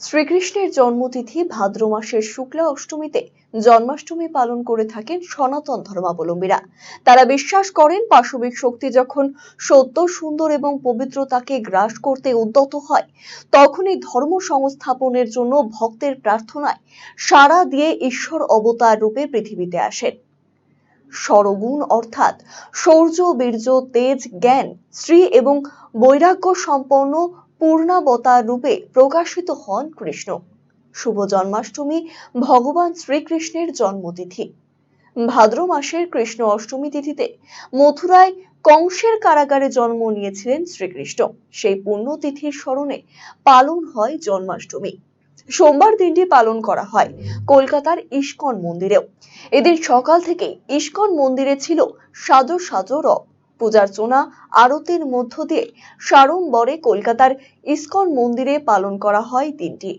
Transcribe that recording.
শ্রীকৃষ্ণের জন্মতিথি ভাদ্র মাসের শুক্লা অষ্টমীতে জন্মাষ্টমী পালন করে থাকেন সনাতন ধর্মাবলম্বীরা। তারা বিশ্বাস করেন পাশবিক শক্তি যখন সত্য, সুন্দর এবং পবিত্রতাকে গ্রাস করতে উদ্যত হয়, তখনই ধর্ম সংস্থাপনের জন্য ভক্তের প্রার্থনায় সাড়া দিয়ে ঈশ্বর অবতার রূপে পৃথিবীতে আসেন। সরগুণ অর্থাৎ শৌর্য, বীর্য, তেজ, জ্ঞান শ্রী এবং বৈরাগ্য সম্পন্ন পূর্ণাবতার রূপে প্রকাশিত হন কৃষ্ণ। শুভ জন্মাষ্টমী ভগবান শ্রীকৃষ্ণের জন্মতিথি। ভাদ্র মাসের কৃষ্ণ অষ্টমী তিথিতে মথুরায় কংসের কারাগারে জন্ম নিয়েছিলেন শ্রীকৃষ্ণ। সেই পুণ্যতিথির স্মরণে পালন হয় জন্মাষ্টমী। সোমবার দিনটি পালন করা হয় কলকাতার ইস্কন মন্দিরেও। এদিন সকাল থেকে ইস্কন মন্দিরে ছিল সাজো সাজো রব। পূজার্চনা আরতির মধ্য দিয়ে সাড়ম্বরে কলকাতার ইস্কন মন্দিরে পালন করা হয় দিনটি